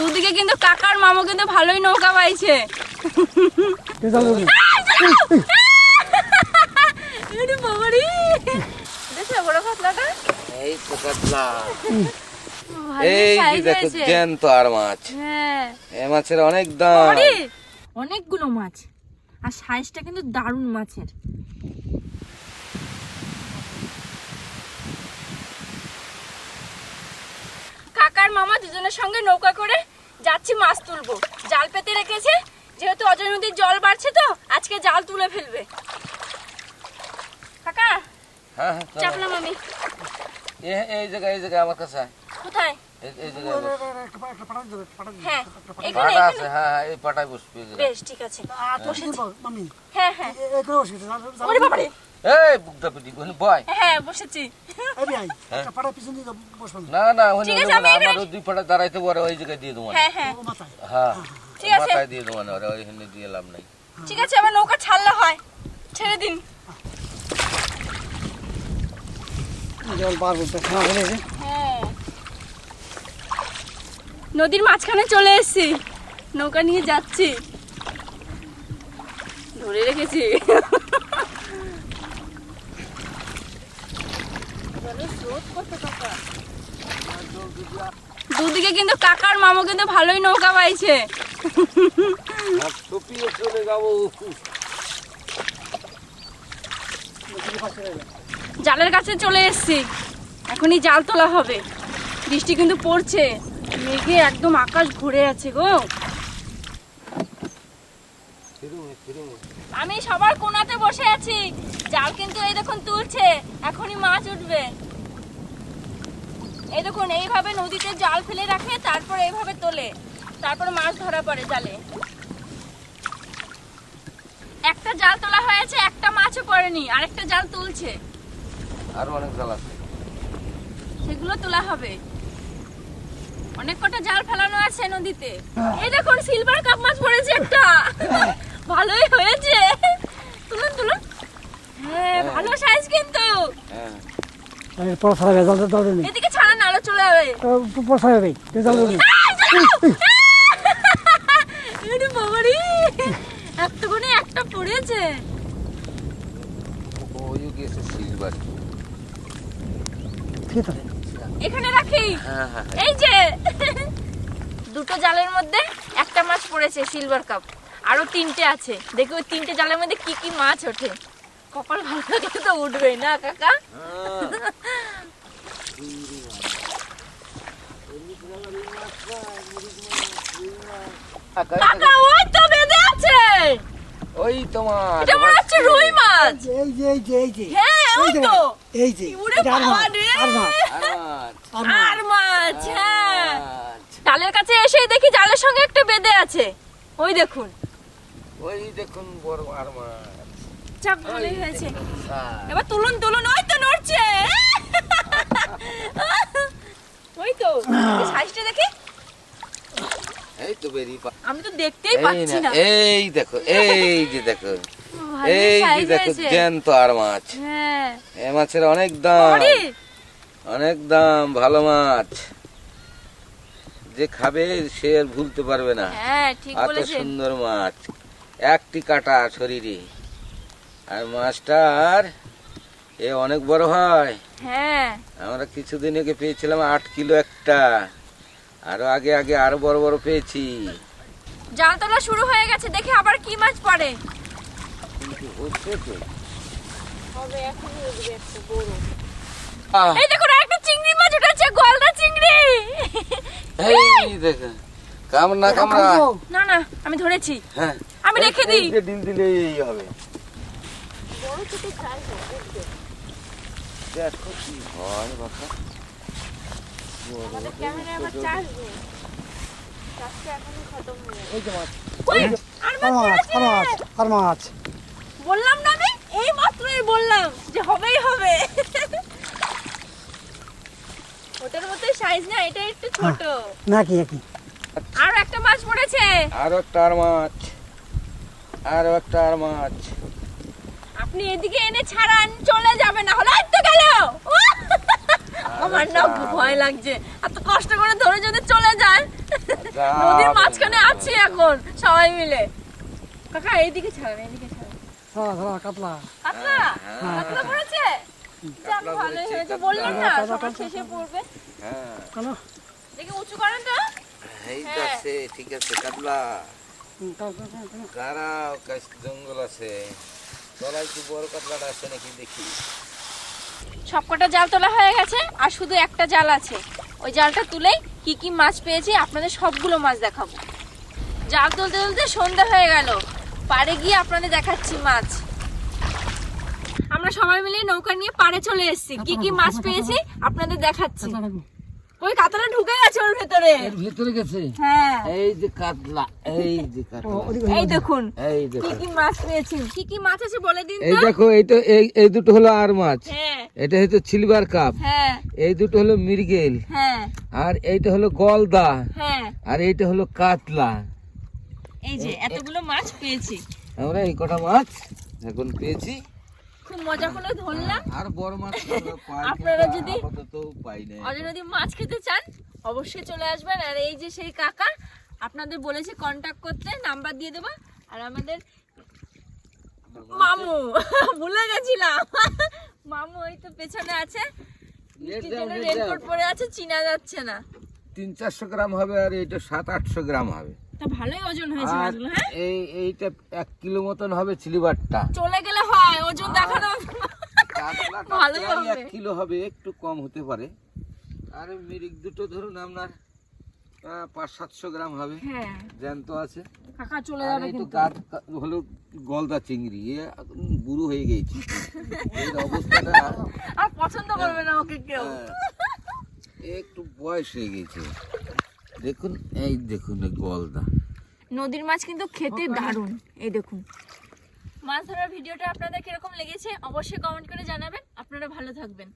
দুদিকে কিন্তু কাকার মামু কিন্তু ভালোই নৌকা পাইছে। এই দেখো জ্যান্ত আর মাছ। হ্যাঁ। এই মাছের অনেক দাম। অনেকগুলো মাছ। আর সাইজটা কিন্তু দারুণ মাছের। কাকার মামা দুজনের সঙ্গে নৌকা করে যাচ্ছি মাছ তুলবো। জাল পেতে রেখেছে যেহেতু অজয় নদীর জল বাড়ছে তো আজকে জাল তুলে ফেলবে। কাকা হ্যাঁ হ্যাঁ চাপলাম আমি। এই জায়গায় এই জায়গায় আমার কাছে। কোথায়? এই এই জায়গায় বস। হ্যাঁ হ্যাঁ হ্যাঁ এই বসবি হ্যাঁ হ্যাঁ পিটি কোন বয়। হ্যাঁ বসেছি। আমি আই হ্যাঁ। একটা পাড়া পিছন দিকে বসবেন না। না ওখানে ঠিক আছে, আমি এখানে- আমার দুই পাটা দাঁড়াইতে পারে ওই জায়গায় দিয়ে দেবো। না। হ্যাঁ। হ্যাঁ মাথায়। হ্যাঁ ঠিক আছে। মাথায় দিয়ে দেবো না ওরা ওইখানে দিয়ে লাভ নাই। ঠিক আছে আবার নৌকা ছাড়লে হয়। ছেড়ে দিন। জল পার করতে খাওয়া হ্যাঁ। নদীর মাঝখানে চলে এসেছি। নৌকা নিয়ে যাচ্ছি। ধরে রেখেছি। দুদিকে কিন্তু কাকার মামু কিন্তু ভালোই নৌকা পাইছে। জালের কাছে চলে এসেছি। এখনই জাল তোলা হবে। বৃষ্টি কিন্তু পড়ছে। মেঘে একদম আকাশ ঘুরে আছে গো। আমি সবার কোনাতে বসে আছি। জাল কিন্তু এই দেখুন তুলছে। এখনই মাছ উঠবে। এই দেখুন এইভাবে নদীতে জাল ফেলে রাখে তারপর এইভাবে তোলে। তারপর মাছ ধরা পড়ে জালে। একটা জাল তোলা হয়েছে একটা মাছও পড়েনি আরেকটা জাল তুলছে। আরও অনেক জাল আছে। সেগুলো তোলা হবে। অনেক কটা জাল ফেলানো আছে নদীতে। এই দেখুন সিলভার কাপ মাছ পড়েছে একটা। ভালোই হয়েছে। তুলুন তুলুন। হ্যাঁ ভালো সাইজ কিন্তু। হ্যাঁ। জল নেই এদিকে চলে যাবে। যাবে আরে বাবারে, এতক্ষণে একটা পড়েছে। ওই গেছে সিলভার ঠিক আছে এখানে রাখি। এই যে, দুটো জালের মধ্যে একটা মাছ পড়েছে সিলভার কাপ আরও তিনটে আছে। দেখি ওই তিনটে জালের মধ্যে কি কি মাছ ওঠে। কপাল ভালো তো উঠবেই না, কাকা? কাকা ওই তো বেঁধে আছে। ওই তোমার এটা মনে হচ্ছে রুই মাছ। এই যে এই যে এই যে। হ্যাঁ ওই তো। এই যে আর মাছ, রে। আর মাছ হ্যাঁ। কাছে এসেই দেখি জালের সঙ্গে একটা বেঁধে আছে। ওই দেখুন। ওই দেখুন বড় আর মাছ যাক ভালোই হয়েছে। হ্যাঁ। এবার তুলুন তুলুন ওই তো নড়ছে। ওই তো। সাইজটা দেখি। এই তো বেরিয়ে আমি তো দেখতেই পাচ্ছি না এই দেখো এই যে দেখো এই যে দেখো। জ্যান্ত আর মাছ। হ্যাঁ। এই মাছের অনেক দাম। অনেক দাম ভালো মাছ। যে খাবে সে আর ভুলতে পারবে না। হ্যাঁ ঠিক এত সুন্দর মাছ। একটি কাটা শরীরে। আর মাছটার এ অনেক বড় হয়। হ্যাঁ। আমরা কিছুদিন আগে পেয়েছিলাম আট কিলো একটা। আরও আগে আগে আরও বড় বড় পেয়েছি। জাল তোলা শুরু হয়ে গেছে দেখি আবার কি মাছ পড়ে। এই দেখুন একটা চিংড়ি মাছ উঠেছে গলদা চিংড়ি। এই দেখো কামড়া কামড়া। না না আমি ধরেছি। হ্যাঁ। আমি রেখে দিই। এই যে ডিম দিলে এই হবে। বড় ছোট চাই দেখো কি হয় বাবা। আর আর মাছ। মাছ আর মাছ পড়েছে। আর মাছ বললাম না আমি? এই মাত্রই বললাম যে হবেই হবে। ওটার মতো সাইজ না এটা একটু ছোট। নাকি নাকি? আর একটা মাছ পড়েছে। আরও একটা আর মাছ। আরও একটা আর মাছ। আপনি এদিকে এনে ছাড়ান চলে যাবে না হলে তো গেল। আমার না ভয় লাগছে। এত কষ্ট করে ধরে যদি চলে যায় নদীর মাঝখানে আছি এখন সবাই মিলে। কাকা এইদিকে ছাড়েন এইদিকে ছাড়েন। ধরা ধরা কাতলা। কাতলা হ্যাঁ। কাতলা পড়েছে? যাক ভালোই হয়েছে। বললাম না সবার শেষে পড়বে। হ্যাঁ। কালো দেখি উঁচু করেন তো। এই তো হ্যাঁ। আছে ঠিক আছে কাতলা। জঙ্গল আছে। তলায় কি বড় কাতলাটা আছে নাকি দেখি। সবকটা জাল তোলা হয়ে গেছে আর শুধু একটা জাল আছে। ওই জালটা তুলেই কি কি মাছ পেয়েছি আপনাদের সবগুলো মাছ দেখাবো। জাল তুলতে তুলতে সন্ধ্যা হয়ে গেল। পাড়ে গিয়ে আপনাদের দেখাচ্ছি মাছ। আমরা সবাই মিলে নৌকা নিয়ে পারে চলে এসেছি। কি কি মাছ পেয়েছি আপনাদের দেখাচ্ছি। ওই কাতলা ঢুকে গেছে ওর ভেতরে। এর ভিতরে গেছে? হ্যাঁ। এই যে কাতলা এই যে কাতলা। এই দেখুন এই কি দেখো কি মাছ পেয়েছি। কি কি মাছ আছে বলে দিন এই তো। দেখো এইটা এই এই দুটো হলো আর মাছ। হ্যাঁ। এটা হচ্ছে সিলভার কাপ হ্যাঁ। এই দুটো হলো মৃগেল। হ্যাঁ। আর এইটা হলো গলদা। হ্যাঁ। আর এইটা হলো কাতলা। এই যে এতগুলো মাছ পেয়েছি। আমরা এই কটা মাছ এখন পেয়েছি। খুব মজা করে ধরলাম। আর বড় মাছ আপনারা যদি- যদি মাছ খেতে চান অবশ্যই চলে আসবেন। আর এই যে সেই কাকা আপনাদের বলেছে কন্টাক্ট করতে নাম্বার দিয়ে দেবো। আর আমাদের মামু ভুলে গেছিলাম। মামু ওই তো পেছনে আছে। রেনকোট পরে চিনা যাচ্ছে না। তিন চারশো গ্রাম হবে আর এইটা সাত আটশো গ্রাম হবে। তা ভালোই ওজন হয়েছে মাছগুলো হ্যাঁ? এই এইটা এক কিলো মতন হবে সিলিভারটা চলে গেলে ওজন দেখানো হবে। এক কিলো হবে একটু কম হতে পারে। আর মিরিক দুটো ধরুন আপনার পাঁচ সাতশো গ্রাম হবে। হ্যাঁ। জ্যান্ত আছে। কাকা চলে যাবে কিন্তু। গাছ হলো গলদা চিংড়ি এ বুড়ো হয়ে গেছি। এর অবস্থাটা আর পছন্দ করবে না ওকে কেউ। হ্যাঁ, একটু বয়স হয়ে গেছে। দেখুন এই দেখুন গলদা। নদীর মাছ কিন্তু খেতে দারুণ। এই দেখুন। মাছ ধরার ভিডিওটা আপনাদের কীরকম লেগেছে অবশ্যই কমেন্ট করে জানাবেন। আপনারা ভালো থাকবেন।